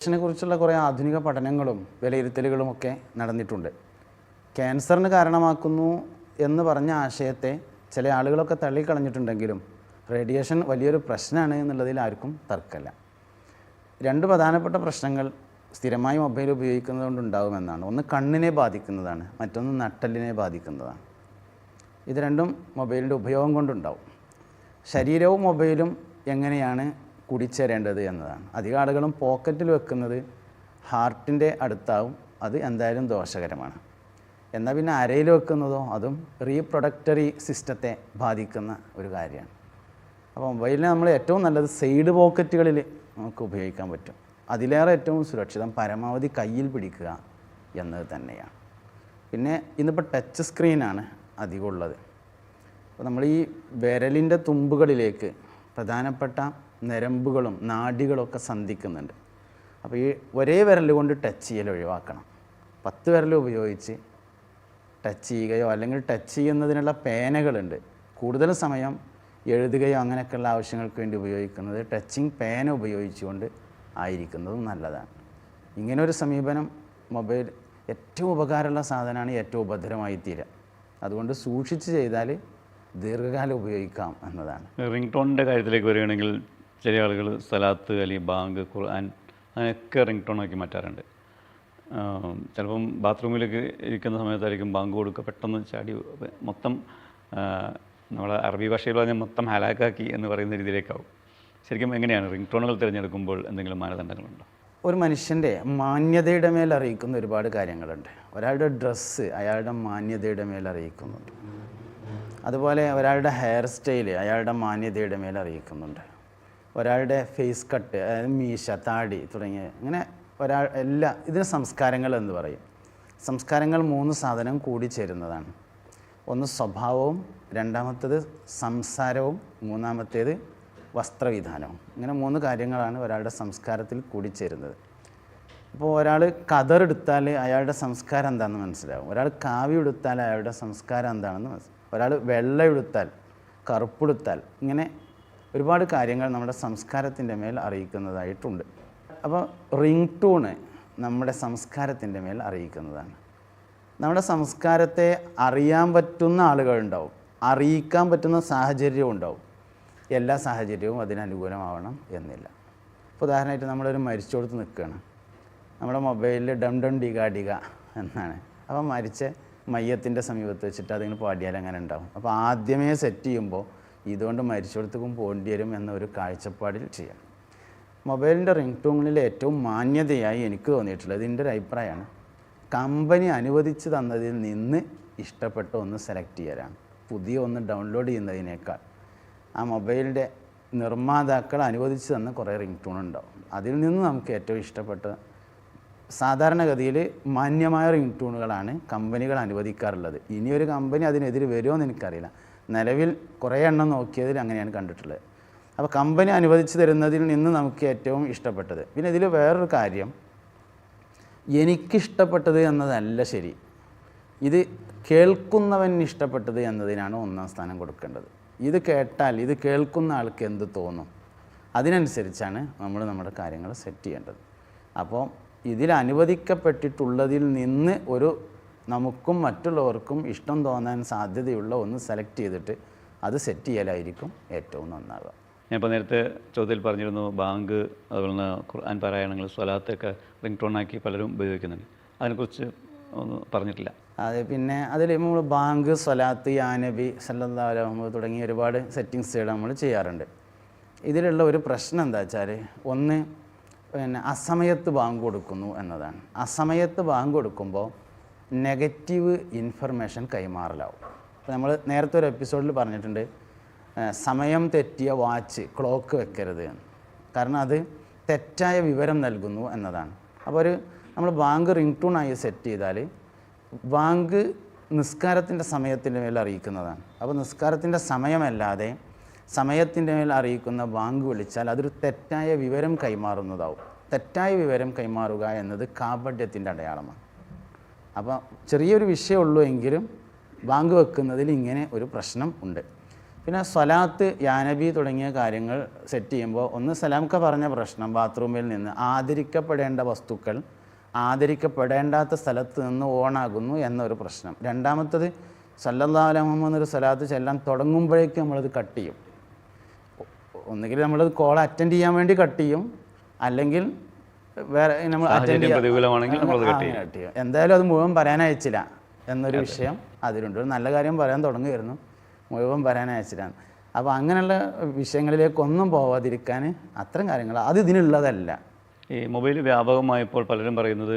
ക്യാൻസറിനെ കുറിച്ചുള്ള കുറേ ആധുനിക പഠനങ്ങളും വിലയിരുത്തലുകളും ഒക്കെ നടന്നിട്ടുണ്ട്. ക്യാൻസറിന് കാരണമാക്കുന്നു എന്ന് പറഞ്ഞ ആശയത്തെ ചില ആളുകളൊക്കെ തള്ളിക്കളഞ്ഞിട്ടുണ്ടെങ്കിലും റേഡിയേഷൻ വലിയൊരു പ്രശ്നമാണ് എന്നുള്ളതിൽ ആർക്കും തർക്കമില്ല. രണ്ട് പ്രധാനപ്പെട്ട പ്രശ്നങ്ങൾ സ്ഥിരമായി മൊബൈൽ ഉപയോഗിക്കുന്നത് കൊണ്ടുണ്ടാകുമെന്നാണ് ഒന്ന് കണ്ണിനെ ബാധിക്കുന്നതാണ് മറ്റൊന്ന് നട്ടലിനെ ബാധിക്കുന്നതാണ്. ഇത് രണ്ടും മൊബൈലിന്റെ ഉപയോഗം കൊണ്ടുണ്ടാവും. ശരീരവും മൊബൈലും എങ്ങനെയാണ് കൂടിച്ചേരേണ്ടത് എന്നതാണ്. അധികം ആളുകളും പോക്കറ്റിൽ വെക്കുന്നത് ഹാർട്ടിന്റെ അടുത്താവും. അത് എന്തായാലും ദോഷകരമാണ്. എന്നാൽ പിന്നെ അരയിൽ വെക്കുന്നതോ അതും റീപ്രൊഡക്റ്ററി സിസ്റ്റത്തെ ബാധിക്കുന്ന ഒരു കാര്യമാണ്. അപ്പോൾ മൊബൈലിനെ നമ്മൾ ഏറ്റവും നല്ലത് സൈഡ് പോക്കറ്റുകളിൽ നമുക്ക് ഉപയോഗിക്കാൻ പറ്റും. അതിലേറെ ഏറ്റവും സുരക്ഷിതം പരമാവധി കയ്യിൽ പിടിക്കുക എന്നത് തന്നെയാണ്. പിന്നെ ഇന്നിപ്പോൾ ടച്ച് സ്ക്രീനാണ് അധികമുള്ളത് അപ്പോൾ നമ്മൾ ഈ വിരലിന്റെ തുമ്പുകളിലേക്ക് പ്രധാനപ്പെട്ട നരമ്പുകളും നാഡികളൊക്കെ സന്ധിക്കുന്നുണ്ട്. അപ്പോൾ ഈ ഒരേ വിരൽ കൊണ്ട് ടച്ച് ചെയ്യൽ ഒഴിവാക്കണം. പത്ത് വിരൽ ഉപയോഗിച്ച് ടച്ച് ചെയ്യുകയോ അല്ലെങ്കിൽ ടച്ച് ചെയ്യുന്നതിനുള്ള പേനകളുണ്ട്. കൂടുതൽ സമയം എഴുതുകയോ അങ്ങനെയൊക്കെയുള്ള ആവശ്യങ്ങൾക്ക് വേണ്ടി ഉപയോഗിക്കുന്നത് ടച്ചിങ് പേന ഉപയോഗിച്ചുകൊണ്ട് ആയിരിക്കുന്നതും നല്ലതാണ്. ഇങ്ങനെ ഒരു സമീപനം മൊബൈൽ ഏറ്റവും ഉപകാരമുള്ള സാധനമാണ് ഏറ്റവും ഉപദ്രവമായി തീരുക അതുകൊണ്ട് സൂക്ഷിച്ച് ചെയ്താൽ ദീർഘകാലം ഉപയോഗിക്കാം എന്നതാണ്. റിംഗ് ടോണിന്റെ കാര്യത്തിലേക്ക് വരികയാണെങ്കിൽ ചില ആളുകൾ സലാത്ത് അല്ലെങ്കിൽ ബാങ്ക് ഖുർആൻ അങ്ങനെയൊക്കെ റിംഗ് ടോണാക്കി മാറ്റാറുണ്ട് ചിലപ്പം ബാത്റൂമിലേക്ക് ഇരിക്കുന്ന സമയത്തായിരിക്കും ബാങ്ക് കൊടുക്കുക. പെട്ടെന്ന് ചാടി മൊത്തം നമ്മളെ അറബി ഭാഷയിൽ പറഞ്ഞാൽ മൊത്തം ഹലാക്കാക്കി എന്ന് പറയുന്ന രീതിയിലേക്കാവും. ശരിക്കും എങ്ങനെയാണ് റിംഗ് ടോണുകൾ തിരഞ്ഞെടുക്കുമ്പോൾ എന്തെങ്കിലും മാനദണ്ഡങ്ങളുണ്ടോ? ഒരു മനുഷ്യന്റെ മാന്യതയുടെ മേൽ അറിയിക്കുന്ന ഒരുപാട് കാര്യങ്ങളുണ്ട്. ഒരാളുടെ ഡ്രസ്സ് അയാളുടെ മാന്യതയുടെ മേൽ അറിയിക്കുന്നുണ്ട്. അതുപോലെ ഒരാളുടെ ഹെയർ സ്റ്റൈൽ അയാളുടെ മാന്യതയുടെ മേൽ അറിയിക്കുന്നുണ്ട്. ഒരാളുടെ ഫേസ് കട്ട് അതായത് മീശ താടി തുടങ്ങിയ അങ്ങനെ ഒരാൾ എല്ലാ ഇതിന് സംസ്കാരങ്ങൾ എന്ന് പറയും. സംസ്കാരങ്ങൾ മൂന്ന് സാധനം കൂടി ചേരുന്നതാണ്. ഒന്ന് സ്വഭാവവും രണ്ടാമത്തേത് സംസാരവും മൂന്നാമത്തേത് വസ്ത്രവിധാനവും. ഇങ്ങനെ മൂന്ന് കാര്യങ്ങളാണ് ഒരാളുടെ സംസ്കാരത്തിൽ കൂടിച്ചേരുന്നത് അപ്പോൾ ഒരാൾ കതറെടുത്താൽ അയാളുടെ സംസ്കാരം എന്താണെന്ന് മനസ്സിലാവും. ഒരാൾ കാവി എടുത്താൽ അയാളുടെ സംസ്കാരം എന്താണെന്ന് മനസ്സിലാവും ഒരാൾ വെള്ള എടുത്താൽ കറുപ്പെടുത്താൽ ഇങ്ങനെ ഒരുപാട് കാര്യങ്ങൾ നമ്മുടെ സംസ്കാരത്തിന്റെ മേൽ അറിയിക്കുന്നതായിട്ടുണ്ട്. അപ്പോൾ റിംഗ് ടൂണ് നമ്മുടെ സംസ്കാരത്തിന്റെ മേൽ അറിയിക്കുന്നതാണ്. നമ്മുടെ സംസ്കാരത്തെ അറിയാൻ പറ്റുന്ന ആളുകളുണ്ടാവും. അറിയിക്കാൻ പറ്റുന്ന സാഹചര്യവും ഉണ്ടാവും. എല്ലാ സാഹചര്യവും അതിനനുകൂലമാവണം എന്നില്ല. ഇപ്പോൾ ഉദാഹരണമായിട്ട് നമ്മളൊരു മരിച്ചോടത്ത് നിൽക്കുകയാണ്. നമ്മുടെ മൊബൈലിൽ ഡം ഡം ഡിഗ ഡിഗ എന്നാണ്. അപ്പോൾ മരിച്ച മയ്യത്തിന്റെ സമീപത്ത് വെച്ചിട്ട് അതിങ്ങനെ പാടിയാൽ അങ്ങനെ ഉണ്ടാവും. അപ്പോൾ ആദ്യമേ സെറ്റ് ചെയ്യുമ്പോൾ ഇതുകൊണ്ട് മരിച്ചിടത്തേക്കും പോകേണ്ടി വരും എന്നൊരു കാഴ്ചപ്പാടിൽ ചെയ്യാം. മൊബൈലിന്റെ റിംഗ് ടൂണിൽ ഏറ്റവും മാന്യതയായി എനിക്ക് തോന്നിയിട്ടുള്ളത് ഇതിന്റെ ഒരു അഭിപ്രായമാണ്. കമ്പനി അനുവദിച്ച് തന്നതിൽ നിന്ന് ഇഷ്ടപ്പെട്ട ഒന്ന് സെലക്ട് ചെയ്യാനാണ്. പുതിയ ഒന്ന് ഡൗൺലോഡ് ചെയ്യുന്നതിനേക്കാൾ. ആ മൊബൈലിന്റെ നിർമ്മാതാക്കൾ അനുവദിച്ച് തന്ന കുറേ റിംഗ് ടൂൺ ഉണ്ടാവും അതിൽ നിന്ന് നമുക്ക് ഏറ്റവും ഇഷ്ടപ്പെട്ട സാധാരണഗതിയിൽ മാന്യമായ റിംഗ് ടൂണുകളാണ് കമ്പനികൾ അനുവദിക്കാറുള്ളത്. ഇനിയൊരു കമ്പനി അതിനെതിരെ വരുമോ എന്ന് എനിക്കറിയില്ല. നിലവിൽ കുറേ എണ്ണം നോക്കിയതിൽ അങ്ങനെയാണ് കണ്ടിട്ടുള്ളത്. അപ്പോൾ കമ്പനി അനുവദിച്ച് തരുന്നതിൽ നിന്ന് നമുക്ക് ഏറ്റവും ഇഷ്ടപ്പെട്ടത്. പിന്നെ ഇതിൽ വേറൊരു കാര്യം. എനിക്കിഷ്ടപ്പെട്ടത് എന്നതല്ല ശരി. ഇത് കേൾക്കുന്നവൻ ഇഷ്ടപ്പെട്ടത് എന്നതിനാണ് ഒന്നാം സ്ഥാനം കൊടുക്കേണ്ടത്. ഇത് കേട്ടാൽ ഇത് കേൾക്കുന്ന ആൾക്ക് എന്ത് തോന്നും? അതിനനുസരിച്ചാണ് നമ്മൾ നമ്മുടെ കാര്യങ്ങൾ സെറ്റ് ചെയ്യേണ്ടത്. അപ്പോൾ ഇതിൽ അനുവദിക്കപ്പെട്ടിട്ടുള്ളതിൽ നിന്ന് ഒരു നമുക്കും മറ്റുള്ളവർക്കും ഇഷ്ടം തോന്നാൻ സാധ്യതയുള്ള ഒന്ന് സെലക്ട് ചെയ്തിട്ട് അത് സെറ്റ് ചെയ്യലായിരിക്കും ഏറ്റവും നന്നാവുക. ഞാനിപ്പോൾ നേരത്തെ ചോദ്യത്തിൽ പറഞ്ഞിരുന്നു ബാങ്ക് അതുപോലെ തന്നെ ഖുർആൻ പാരായണങ്ങൾ സ്വലാത്തൊക്കെ റിംഗ് ടോണാക്കി പലരും ഉപയോഗിക്കുന്നുണ്ട്. അതിനെക്കുറിച്ച് ഒന്ന് പറഞ്ഞിട്ടില്ല. അതെ പിന്നെ അതിൽ നമ്മൾ ബാങ്ക് സ്വലാത്ത് യാനബി സല്ലാഹു തുടങ്ങിയ ഒരുപാട് സെറ്റിങ്സുകൾ നമ്മൾ ചെയ്യാറുണ്ട്. ഇതിലുള്ള ഒരു പ്രശ്നം എന്താ വെച്ചാൽ ഒന്ന് പിന്നെ അസമയത്ത് ബാങ്ക് കൊടുക്കുന്നു എന്നതാണ്. അസമയത്ത് ബാങ്ക് കൊടുക്കുമ്പോൾ നെഗറ്റീവ് ഇൻഫർമേഷൻ കൈമാറലാവും. അപ്പോൾ നമ്മൾ നേരത്തെ ഒരു എപ്പിസോഡിൽ പറഞ്ഞിട്ടുണ്ട് സമയം തെറ്റിയ വാച്ച് ക്ലോക്ക് വെക്കരുത് എന്ന്. കാരണം അത് തെറ്റായ വിവരം നൽകുന്നു എന്നതാണ്. അപ്പോൾ ഒരു നമ്മൾ ബാങ്ക് റിംഗ് ടൂണായി സെറ്റ് ചെയ്താൽ ബാങ്ക് നിസ്കാരത്തിന്റെ സമയത്തിന്റെ മേൽ അറിയിക്കുന്നതാണ്. അപ്പോൾ നിസ്കാരത്തിന്റെ സമയമല്ലാതെ സമയത്തിന്റെ മേൽ അറിയിക്കുന്ന ബാങ്ക് വിളിച്ചാൽ അതൊരു തെറ്റായ വിവരം കൈമാറുന്നതാവും. തെറ്റായ വിവരം കൈമാറുക എന്നത് കാപഢ്യത്തിന്റെ അടയാളമാണ്. അപ്പോൾ ചെറിയൊരു വിഷയമുള്ളൂ എങ്കിലും ബാങ്ക് വെക്കുന്നതിൽ ഇങ്ങനെ ഒരു പ്രശ്നം ഉണ്ട്. പിന്നെ സ്വലാത്ത് യാനബി തുടങ്ങിയ കാര്യങ്ങൾ സെറ്റ് ചെയ്യുമ്പോൾ ഒന്ന് സലാംക്ക പറഞ്ഞ പ്രശ്നം ബാത്റൂമിൽ നിന്ന് ആദരിക്കപ്പെടേണ്ട വസ്തുക്കൾ ആദരിക്കപ്പെടേണ്ടാത്ത സ്ഥലത്ത് നിന്ന് ഓണാകുന്നു എന്നൊരു പ്രശ്നം. രണ്ടാമത്തത് സല്ലല്ലാഹു അലൈഹി മുഹമ്മദ് ഒരു സ്വലാത്ത് ചെല്ലാൻ തുടങ്ങുമ്പോഴേക്കും നമ്മളത് കട്ട് ചെയ്യും. ഒന്നുകിൽ നമ്മളത് കോൾ അറ്റൻഡ് ചെയ്യാൻ വേണ്ടി കട്ട് ചെയ്യും. അല്ലെങ്കിൽ വേറെ നമ്മൾ ചെയ്യും. എന്തായാലും അത് മുഴുവൻ പറയാൻ അയച്ചില്ല എന്നൊരു വിഷയം അതിലുണ്ട്. ഒരു നല്ല കാര്യം പറയാൻ തുടങ്ങുമായിരുന്നു മുഴുവൻ പറയാൻ അയച്ചിട്ടാണ് അപ്പോൾ അങ്ങനെയുള്ള വിഷയങ്ങളിലേക്കൊന്നും പോവാതിരിക്കാൻ അത്തരം കാര്യങ്ങൾ അത് ഇതിനുള്ളതല്ല. ഈ മൊബൈൽ വ്യാപകമായപ്പോൾ പലരും പറയുന്നത്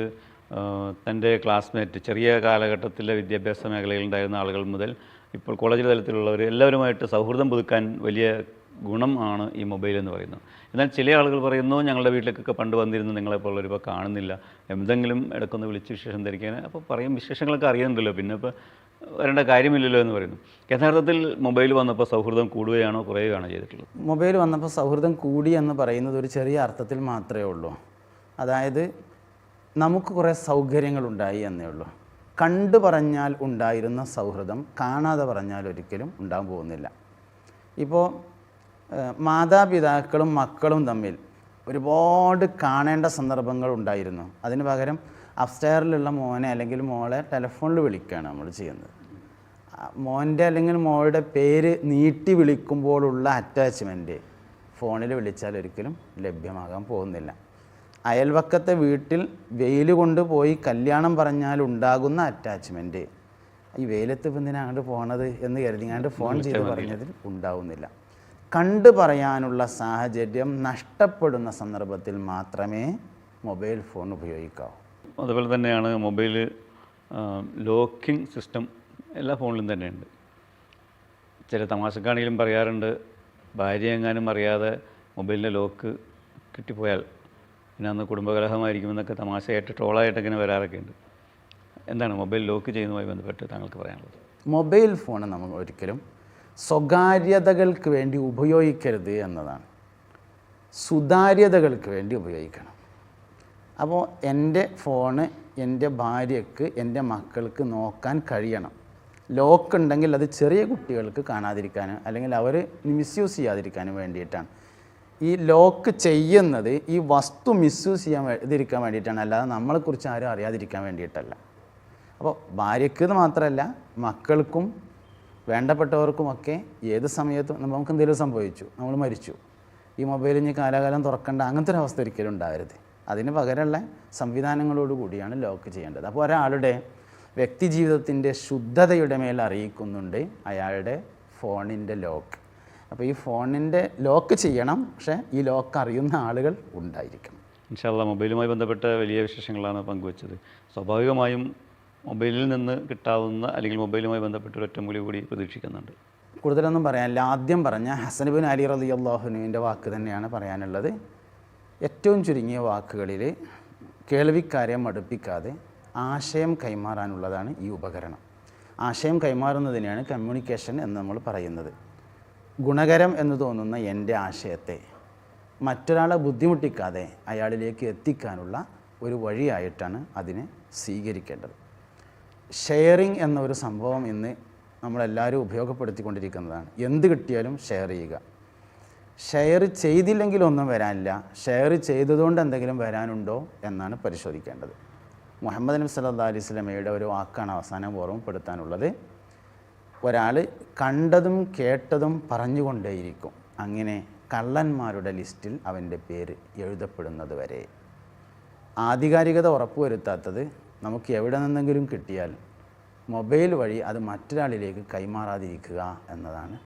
തന്റെ ക്ലാസ്മേറ്റ് ചെറിയ കാലഘട്ടത്തിലെ വിദ്യാഭ്യാസ മേഖലയിൽ ഉണ്ടായിരുന്ന ആളുകൾ മുതൽ ഇപ്പോൾ കോളേജ് തലത്തിലുള്ളവർ എല്ലാവരുമായിട്ട് സൗഹൃദം പുതുക്കാൻ വലിയ ഗുണം ആണ് ഈ മൊബൈൽ എന്ന് പറയുന്നത്. എന്നാൽ ചില ആളുകൾ പറയുന്നു ഞങ്ങളുടെ വീട്ടിലേക്കൊക്കെ പണ്ട് വന്നിരുന്നു നിങ്ങളെപ്പോലുള്ളവർ ഇപ്പോൾ കാണുന്നില്ല. എന്തെങ്കിലും ഇടക്കൊന്ന് വിളിച്ച് വിശേഷം ധരിക്കാൻ. അപ്പോൾ പറയും വിശേഷങ്ങളൊക്കെ അറിയുന്നുണ്ടല്ലോ പിന്നെ ഇപ്പോൾ വരേണ്ട കാര്യമില്ലല്ലോ എന്ന് പറയുന്നു. യഥാർത്ഥത്തിൽ മൊബൈൽ വന്നപ്പോൾ സൗഹൃദം കൂടുകയാണോ കുറയുകയാണോ ചെയ്തിട്ടുള്ളത്? മൊബൈൽ വന്നപ്പോൾ സൗഹൃദം കൂടി എന്ന് പറയുന്നത് ഒരു ചെറിയ അർത്ഥത്തിൽ മാത്രമേ ഉള്ളൂ. അതായത് നമുക്ക് കുറേ സൗകര്യങ്ങളുണ്ടായി എന്നേ ഉള്ളൂ. കണ്ടു പറഞ്ഞാൽ ഉണ്ടായിരുന്ന സൗഹൃദം കാണാതെ പറഞ്ഞാൽ ഒരിക്കലും ഉണ്ടാകാൻ പോകുന്നില്ല. ഇപ്പോൾ മാതാപിതാക്കളും മക്കളും തമ്മിൽ ഒരുപാട് കാണേണ്ട സന്ദർഭങ്ങൾ ഉണ്ടായിരുന്നു. അതിന് പകരം അപ്സ്റ്റയറിലുള്ള മോനെ അല്ലെങ്കിൽ മോളെ ടെലഫോണിൽ വിളിക്കുകയാണ് നമ്മൾ ചെയ്യുന്നത്. മോന്റെ അല്ലെങ്കിൽ മോളുടെ പേര് നീട്ടി വിളിക്കുമ്പോഴുള്ള അറ്റാച്ച്മെന്റ് ഫോണിൽ വിളിച്ചാൽ ഒരിക്കലും ലഭ്യമാകാൻ പോകുന്നില്ല. അയൽവക്കത്തെ വീട്ടിൽ വെയിൽ കൊണ്ടുപോയി കല്യാണം പറഞ്ഞാൽ ഉണ്ടാകുന്ന അറ്റാച്ച്മെന്റ് ഈ വെയിലത്ത് ഇപ്പം എന്തിനാ അങ്ങോട്ട് പോണത് എന്ന് കരുതിങ്ങാണ്ട് ഫോൺ ചെയ്ത് പറഞ്ഞതിൽ ഉണ്ടാവുന്നില്ല. കണ്ടു പറയാനുള്ള സാഹചര്യം നഷ്ടപ്പെടുന്ന സന്ദർഭത്തിൽ മാത്രമേ മൊബൈൽ ഫോൺ ഉപയോഗിക്കാവൂ. അതുപോലെ തന്നെയാണ് മൊബൈൽ ലോക്കിംഗ് സിസ്റ്റം എല്ലാ ഫോണിലും തന്നെയുണ്ട്. ചില തമാശക്കാണെങ്കിലും പറയാറുണ്ട് ഭാര്യ എങ്ങാനും അറിയാതെ മൊബൈലിന്റെ ലോക്ക് കിട്ടിപ്പോയാൽ പിന്നെ അന്ന് കുടുംബകലഹമായിരിക്കുമെന്നൊക്കെ തമാശയായിട്ട് ട്രോളായിട്ട് ഇങ്ങനെ വരാറൊക്കെ ഉണ്ട്. എന്താണ് മൊബൈൽ ലോക്ക് ചെയ്യുന്നതുമായി ബന്ധപ്പെട്ട് താങ്കൾക്ക് പറയാനുള്ളത്? മൊബൈൽ ഫോൺ നമുക്ക് ഒരിക്കലും സ്വകാര്യതകൾക്ക് വേണ്ടി ഉപയോഗിക്കരുത് എന്നതാണ്. സുതാര്യതകൾക്ക് വേണ്ടി ഉപയോഗിക്കണം. അപ്പോൾ എന്റെ ഫോണ് എന്റെ ഭാര്യക്ക് എന്റെ മക്കൾക്ക് നോക്കാൻ കഴിയണം. ലോക്ക് ഉണ്ടെങ്കിൽ അത് ചെറിയ കുട്ടികൾക്ക് കാണാതിരിക്കാനും അല്ലെങ്കിൽ അവർ മിസ്യൂസ് ചെയ്യാതിരിക്കാനും വേണ്ടിയിട്ടാണ്. ഈ ലോക്ക് ചെയ്യുന്നത് ഈ വസ്തു മിസ്യൂസ് ചെയ്യാൻ ഇതിരിക്കാൻ വേണ്ടിയിട്ടാണ്. അല്ലാതെ നമ്മളെക്കുറിച്ച് ആരും അറിയാതിരിക്കാൻ വേണ്ടിയിട്ടല്ല. അപ്പോൾ ഭാര്യക്ക് മാത്രമല്ല മക്കൾക്കും വേണ്ടപ്പെട്ടവർക്കുമൊക്കെ ഏത് സമയത്തും നമുക്ക് എന്തെങ്കിലും സംഭവിച്ചു. നമ്മൾ മരിച്ചു. ഈ മൊബൈൽ ഇനി കാലാകാലം തുറക്കേണ്ട. അങ്ങനത്തെ ഒരു അവസ്ഥ ഒരിക്കലും ഉണ്ടാവരുത്. അതിന് പകരമുള്ള സംവിധാനങ്ങളോട് കൂടിയാണ് ലോക്ക് ചെയ്യേണ്ടത്. അപ്പോൾ ഒരാളുടെ വ്യക്തി ജീവിതത്തിന്റെ ശുദ്ധതയുടെ മേൽ അറിയിക്കുന്നുണ്ട്. അയാളുടെ ഫോണിന്റെ ലോക്ക്. അപ്പോൾ ഈ ഫോണിന്റെ ലോക്ക് ചെയ്യണം. പക്ഷേ ഈ ലോക്ക് അറിയുന്ന ആളുകൾ ഉണ്ടായിരിക്കണം. മൊബൈലുമായി ബന്ധപ്പെട്ട വലിയ വിശേഷങ്ങളാണ് പങ്കുവച്ചത്. സ്വാഭാവികമായും മൊബൈലിൽ നിന്ന് കിട്ടാവുന്ന അല്ലെങ്കിൽ മൊബൈലുമായി ബന്ധപ്പെട്ട ഒരു ഒറ്റമൂലി കൂടി പ്രതീക്ഷിക്കുന്നുണ്ട്. കൂടുതലൊന്നും പറയാനില്ല. ആദ്യം പറഞ്ഞ ഹസനബിൻ അലി റലി അള്ളാഹുനുവിന്റെ വാക്ക് തന്നെയാണ് പറയാനുള്ളത്. ഏറ്റവും ചുരുങ്ങിയ വാക്കുകളിൽ കേൾവിക്കാരെ മടുപ്പിക്കാതെ ആശയം കൈമാറാനുള്ളതാണ് ഈ ഉപകരണം. ആശയം കൈമാറുന്നതിനെയാണ് കമ്മ്യൂണിക്കേഷൻ എന്ന് നമ്മൾ പറയുന്നത്. ഗുണകരം എന്ന് തോന്നുന്ന എന്റെ ആശയത്തെ മറ്റൊരാളെ ബുദ്ധിമുട്ടിക്കാതെ അയാളിലേക്ക് എത്തിക്കാനുള്ള ഒരു വഴിയായിട്ടാണ് അതിനെ സ്വീകരിക്കേണ്ടത്. ഷെയറിങ് എന്ന ഒരു സംഭവം ഇന്ന് നമ്മളെല്ലാവരും ഉപയോഗപ്പെടുത്തിക്കൊണ്ടിരിക്കുന്നതാണ്. എന്ത് കിട്ടിയാലും ഷെയർ ചെയ്യുക. ഷെയർ ചെയ്തില്ലെങ്കിൽ ഒന്നും വരാനില്ല. ഷെയർ ചെയ്തതുകൊണ്ട് എന്തെങ്കിലും വരാനുണ്ടോ എന്നാണ് പരിശോധിക്കേണ്ടത്. മുഹമ്മദ് നബി സല്ലാ അലൈഹി സ്വലമയുടെ ഒരു വാക്കാണ് അവസാനം ഓർമ്മപ്പെടുത്താനുള്ളത്. ഒരാൾ കണ്ടതും കേട്ടതും പറഞ്ഞുകൊണ്ടേയിരിക്കും. അങ്ങനെ കള്ളന്മാരുടെ ലിസ്റ്റിൽ അവന്റെ പേര് എഴുതപ്പെടുന്നത് വരെ. ആധികാരികത ഉറപ്പുവരുത്താത്തത് നമുക്ക് എവിടെ നിന്നെങ്കിലും കിട്ടിയാൽ മൊബൈൽ വഴി അത് മറ്റൊരാളിലേക്ക് കൈമാറാതിരിക്കുക എന്നതാണ്